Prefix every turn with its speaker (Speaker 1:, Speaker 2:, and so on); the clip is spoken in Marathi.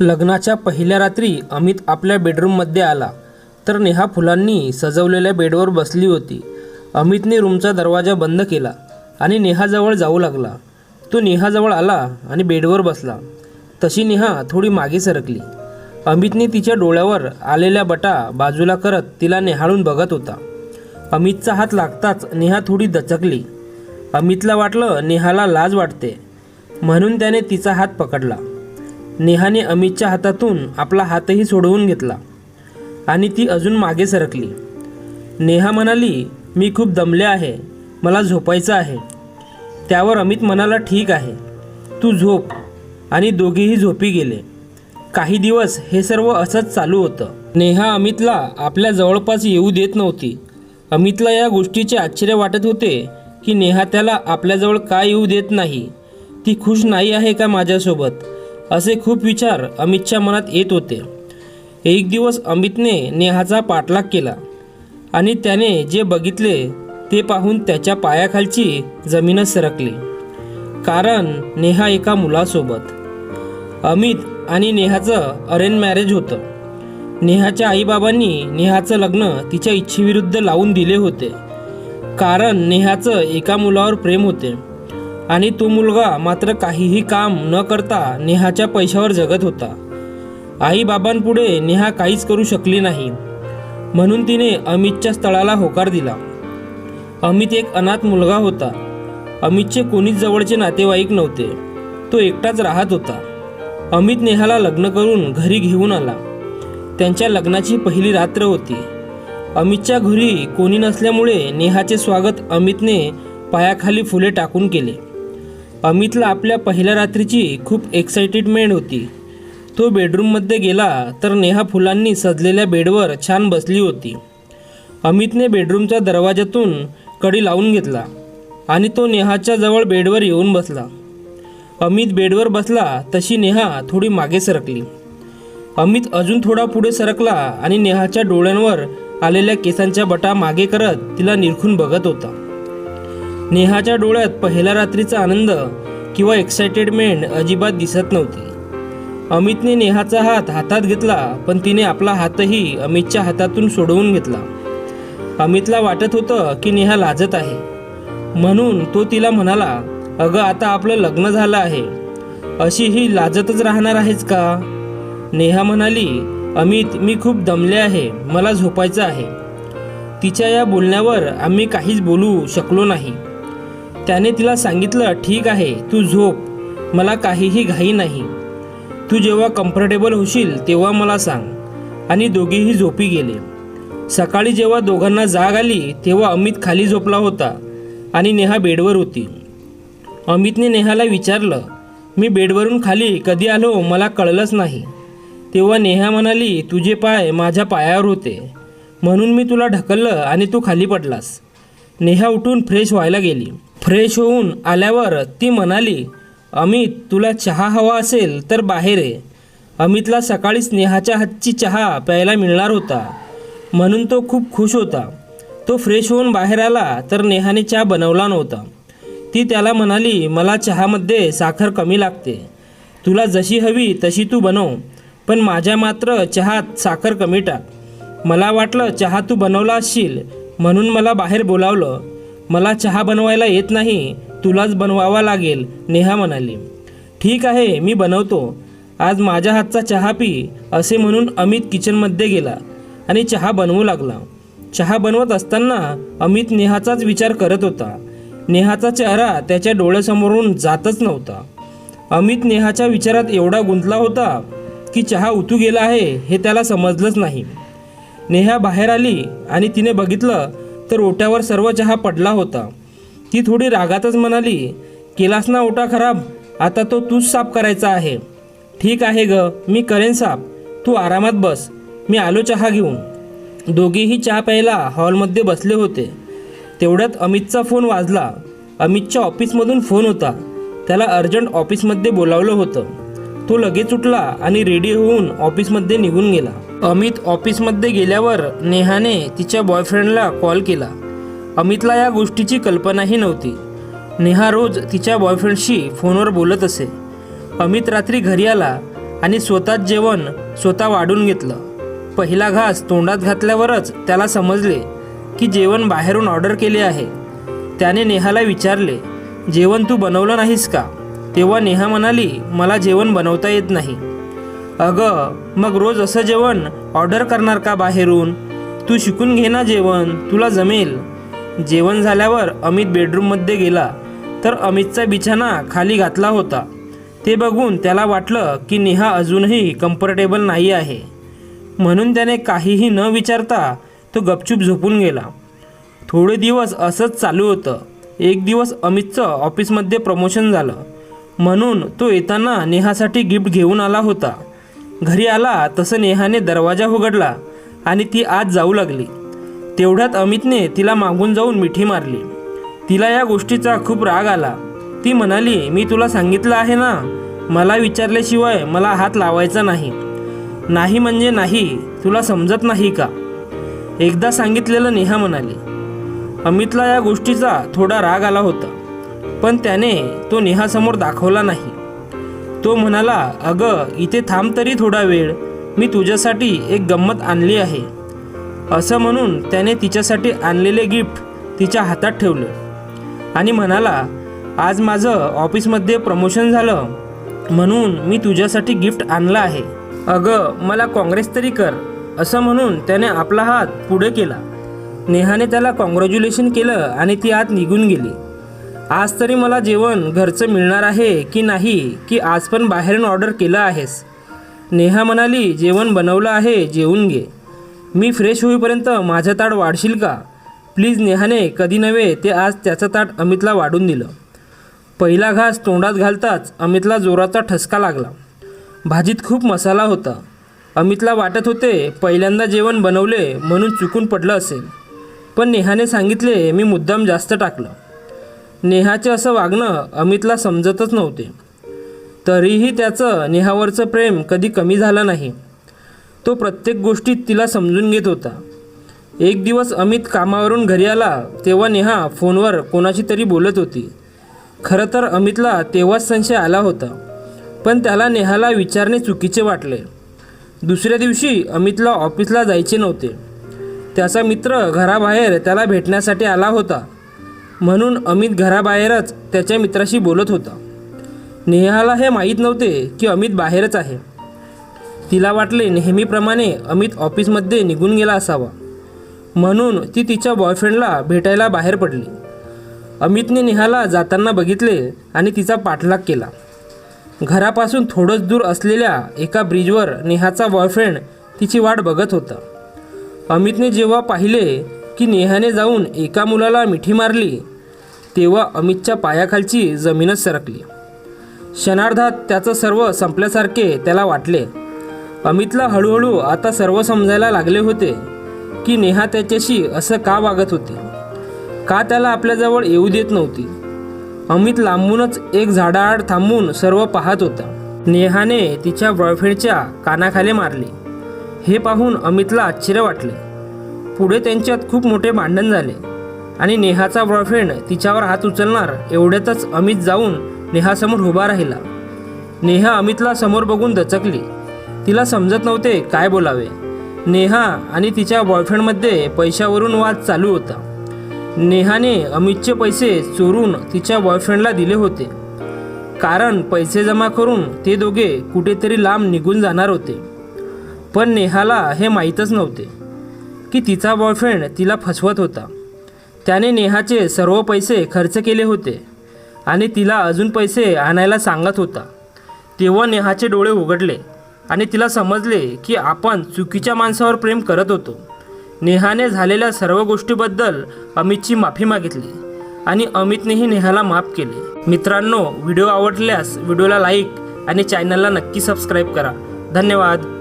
Speaker 1: लग्नाच्या पहिल्या रात्री अमित आपल्या बेडरूममध्ये आला. तर नेहा फुलांनी सजवलेल्या बेडवर बसली होती. अमितने रूमचा दरवाजा बंद केला आणि नेहाजवळ जाऊ लागला. तो नेहाजवळ आला आणि बेडवर बसला. तशी नेहा थोडी मागे सरकली. अमितने तिच्या डोळ्यावर आलेल्या बटा बाजूला करत तिला नेहाळून बघत होता. अमितचा हात लागताच नेहा थोडी दचकली. अमितला वाटलं नेहाला लाज वाटते. म्हणून त्याने तिचा हात पकडला. नेहाने अमितच्या हातातून आपला हातही सोडवून घेतला आणि ती अजून मागे सरकली. नेहा म्हणाली मी खूप दमले आहे. मला झोपायचं आहे. त्यावर अमित म्हणाला ठीक आहे. तू झोप. आणि दोघेही झोपी गेले. काही दिवस हे सर्व असंच चालू होतं. नेहा अमितला आपल्या जवळपास येऊ देत नव्हती. अमितला या गोष्टीचे आश्चर्य वाटत होते की नेहा त्याला आपल्याजवळ का येऊ देत नाही. ती खुश नाही आहे का माझ्यासोबत? असे खूप विचार अमितच्या मनात येत होते. एक दिवस अमितने नेहाचा पाठलाग केला आणि त्याने जे बघितले ते पाहून त्याच्या पायाखालची जमीनच सरकली. कारण नेहा एका मुलासोबत. अमित आणि नेहाचं अरेंज मॅरेज होतं. नेहाच्या आईबाबांनी नेहाचं लग्न तिच्या इच्छेविरुद्ध लावून दिले होते. कारण नेहाचं एका मुलावर प्रेम होते. आणि तो मुलगा मात्र काहीही काम न करता नेहाच्या पैशावर जगत होता. आईबाबांपुढे नेहा काहीच करू शकली नाही. म्हणून तिने अमितच्या स्थळाला होकार दिला. अमित एक अनाथ मुलगा होता. अमितचे कोणीच जवळचे नातेवाईक नव्हते. तो एकटाच राहत होता. अमित नेहाला लग्न करून घरी घेऊन आला. त्यांच्या लग्नाची पहिली रात्र होती. अमितच्या घरी कोणी नसल्यामुळे नेहाचे स्वागत अमितने पायाखाली फुले टाकून केले. अमितला आपल्या पहिल्या रात्रीची खूप एक्साइटेडमेंट होती. तो बेडरूममध्ये गेला तर नेहा फुलांनी सजलेल्या बेडवर छान बसली होती. अमितने बेडरूमच्या दरवाजातून कडी लावून घेतला आणि तो नेहाच्या जवळ बेडवर येऊन बसला. अमित बेडवर बसला तशी नेहा थोडी मागे सरकली. अमित अजून थोडा पुढे सरकला आणि नेहाच्या डोळ्यांवर आलेल्या केसांच्या बटा मागे करत तिला निरखून बघत होता. नेहाच्या डोळ्यात पहिल्या रात्रीचा आनंद किंवा एक्साइटेडमेंट अजिबात दिसत नव्हती. अमितने नेहाचा हात हातात घेतला पण तिने आपला हातही अमितच्या हातातून सोडवून घेतला. अमितला वाटत होतं की नेहा लाजत आहे. म्हणून तो तिला म्हणाला अगं आता आपलं लग्न झालं आहे. अशी ही लाजतच राहणार आहेस का? नेहा म्हणाली अमित मी खूप दमले आहे. मला झोपायचं आहे. तिच्या या बोलण्यावर आम्ही काहीच बोलू शकलो नाही. त्याने तिला सांगितलं ठीक आहे तू झोप. मला काहीही घाई नाही. तू जेव्हा कम्फर्टेबल होशील तेव्हा मला सांग. आणि दोघेही झोपी गेले. सकाळी जेव्हा दोघांना जाग आली तेव्हा अमित खाली झोपला होता आणि नेहा बेडवर होती. अमितने नेहाला विचारलं मी बेडवरून खाली कधी आलो मला कळलंच नाही. तेव्हा नेहा म्हणाली तुझे पाय माझ्या पायावर होते. म्हणून मी तुला ढकललं आणि तू खाली पडलास. नेहा उठून फ्रेश व्हायला गेली. फ्रेश होऊन आल्यावर ती म्हणाली अमित तुला चहा हवा असेल तर बाहेर ये. अमितला सकाळीच नेहाच्या हातची चहा प्यायला मिळणार होता. म्हणून तो खूप खुश होता. तो फ्रेश होऊन बाहेर आला तर नेहाने चहा बनवला नव्हता. ती त्याला म्हणाली मला चहामध्ये साखर कमी लागते. तुला जशी हवी तशी तू बनव पण माझ्या मात्र चहात साखर कमी टाक. मला वाटलं चहा तू बनवला असशील म्हणून मला बाहेर बोलावलं. मला चहा बनवायला येत नाही तुलाच बनवावा लागेल नेहा म्हणाली. ठीक आहे मी बनवतो. आज माझ्या हातचा चहा पी असे म्हणून अमित किचनमध्ये गेला आणि चहा बनवू लागला. चहा बनवत असताना अमित नेहाचाच विचार करत होता. नेहाचा चेहरा त्याच्या डोळ्यासमोरून जातच नव्हता. अमित नेहाच्या विचारात एवढा गुंतला होता की चहा उतू गेला आहे हे त्याला समजलंच नाही. नेहा बाहेर आली आणि तिने बघितलं तर ओट्यावर सर्व चहा पडला होता. ती थोडी रागातच म्हणाली केलास ना ओटा खराब आता तो तूच साफ करायचा आहे. ठीक आहे ग मी करेन साफ. तू आरामात बस मी आलो चहा घेऊन. दोघेही चहा प्यायला हॉलमध्ये बसले होते. तेवढ्यात अमितचा फोन वाजला. अमितच्या ऑफिसमधून फोन होता. त्याला अर्जंट ऑफिसमध्ये बोलावलं होतं. तो लगेच उठला आणि रेडी होऊन ऑफिसमध्ये निघून गेला. अमित ऑफिसमध्ये गेल्यावर नेहाने तिच्या बॉयफ्रेंडला कॉल केला. अमितला या गोष्टीची कल्पनाही नव्हती. नेहा रोज तिच्या बॉयफ्रेंडशी फोनवर बोलत असे. अमित रात्री घरी आला आणि स्वतःच जेवण स्वतः वाढून घेतलं. पहिला घास तोंडात घातल्यावरच त्याला समजले की जेवण बाहेरून ऑर्डर केले आहे. त्याने नेहाला विचारले जेवण तू बनवलं नाहीस का? तेव्हा नेहा म्हणाली मला जेवण बनवता येत नाही. अगं मग रोज असं जेवण ऑर्डर करणार का बाहेरून? तू शिकून घे ना जेवण तुला जमेल. जेवण झाल्यावर अमित बेडरूममध्ये गेला तर अमितचा बिछाना खाली घातला होता. ते बघून त्याला वाटलं की नेहा अजूनही कम्फर्टेबल नाही आहे. म्हणून त्याने काहीही न विचारता तो गपचूप झोपून गेला. थोडे दिवस असंच चालू होतं. एक दिवस अमितचं ऑफिसमध्ये प्रमोशन झालं. म्हणून तो येताना नेहासाठी गिफ्ट घेऊन आला होता. घरी आला तसं नेहाने दरवाजा उघडला आणि ती आत जाऊ लागली. तेवढ्यात अमितने तिला मागून जाऊन मिठी मारली. तिला या गोष्टीचा खूप राग आला. ती म्हणाली मी तुला सांगितलं आहे ना मला विचारल्याशिवाय मला हात लावायचा नाही. नाही म्हणजे नाही तुला समजत नाही का? एकदा सांगितलेलं नेहा म्हणाली. अमितला या गोष्टीचा थोडा राग आला होता पण त्याने तो नेहासमोर दाखवला नाही. तो म्हणाला अगं इथे थांब तरी थोडा वेळ. मी तुझ्यासाठी एक गंमत आणली आहे. असं म्हणून त्याने तिच्यासाठी आणलेले गिफ्ट तिच्या हातात ठेवलं आणि म्हणाला आज माझं ऑफिसमध्ये प्रमोशन झालं म्हणून मी तुझ्यासाठी गिफ्ट आणलं आहे. अगं मला काँग्रेस तरी कर असं म्हणून त्याने आपला हात पुढे केला. नेहाने त्याला कॉंग्रॅच्युलेशन केलं आणि ती आत निघून गेली. आज तरी मला जेवण घरचं मिळणार आहे की नाही की आज पण बाहेरून ऑर्डर केलं आहेस? नेहा म्हणाली जेवण बनवलं आहे जेवून घे. मी फ्रेश होईपर्यंत माझं ताट वाढशील का? प्लीज नेहाने कधी नव्हे ते आज त्याचं ताट अमितला वाढून दिलं. पहिला घास तोंडात घालताच अमितला जोराचा ठसका लागला. भाजीत खूप मसाला होता. अमितला वाटत होते पहिल्यांदा जेवण बनवले म्हणून चुकून पडलं असेल. पण नेहाने सांगितले मी मुद्दाम जास्त टाकलं. नेहाचे असं वागणं अमितला समजतच नव्हते. तरीही त्याचं नेहावरचं प्रेम कधी कमी झालं नाही. तो प्रत्येक गोष्टीत तिला समजून घेत होता. एक दिवस अमित कामावरून घरी आला तेव्हा नेहा फोनवर कोणाशी तरी बोलत होती. खरं तर अमितला तेव्हाच संशय आला होता पण त्याला नेहाला विचारणे चुकीचे वाटले. दुसऱ्या दिवशी अमितला ऑफिसला जायचे नव्हते. त्याचा मित्र घराबाहेर त्याला भेटण्यासाठी आला होता. म्हणून अमित घराबाहेरच त्याच्या मित्राशी बोलत होता. नेहाला हे माहीत नव्हते की अमित बाहेरच आहे. तिला वाटले नेहमीप्रमाणे अमित ऑफिसमध्ये निघून गेला असावा. म्हणून ती तिच्या बॉयफ्रेंडला भेटायला बाहेर पडली. अमितने नेहाला जाताना बघितले आणि तिचा पाठलाग केला. घरापासून थोडंच दूर असलेल्या एका ब्रिजवर नेहाचा बॉयफ्रेंड तिची वाट बघत होता. अमितने जेव्हा पाहिले की नेहाने जाऊन एका मुलाला मिठी मारली तेव्हा अमितच्या पायाखालची जमीनच सरकली. क्षणार्धात त्याचं सर्व संपल्यासारखे त्याला वाटले. अमितला हळूहळू आता सर्व समजायला लागले होते की नेहा त्याच्याशी असं का वागत होती? का त्याला आपल्याजवळ येऊ देत नव्हती? अमित लांबूनच एक झाडाआड थांबून सर्व पाहत होता. नेहाने तिच्या बॉयफ्रेंडच्या कानाखाली मारली. हे पाहून अमितला आश्चर्य वाटले. पुढे त्यांच्यात खूप मोठे भांडण झाले. आणि नेहाचा बॉयफ्रेंड तिच्यावर हात उचलणार एवढ्यातच अमित जाऊन नेहासमोर उभा राहिला. नेहा अमितला समोर बघून दचकली. तिला समजत नव्हते काय बोलावे. नेहा आणि तिच्या बॉयफ्रेंडमध्ये पैशावरून वाद चालू होता. नेहाने अमितचे पैसे चोरून तिच्या बॉयफ्रेंडला दिले होते. कारण पैसे जमा करून ते दोघे कुठेतरी लांब निघून जाणार होते. पण नेहाला हे माहीतच नव्हते. की तिचा बॉयफ्रेंड तिला फसवत होता. त्याने नेहाचे सर्व पैसे खर्च केले होते आणि तिला अजून पैसे आणायला सांगत होता. तेव्हा नेहाचे डोळे उघडले आणि तिला समजले की आपण चुकीच्या माणसावर प्रेम करत होतो. नेहाने झालेल्या सर्व गोष्टीबद्दल अमितची माफी मागितली आणि अमितनेही नेहाला माफ केले. मित्रांनो व्हिडिओ आवडल्यास व्हिडिओला लाईक आणि चॅनलला नक्की सबस्क्राईब करा. धन्यवाद.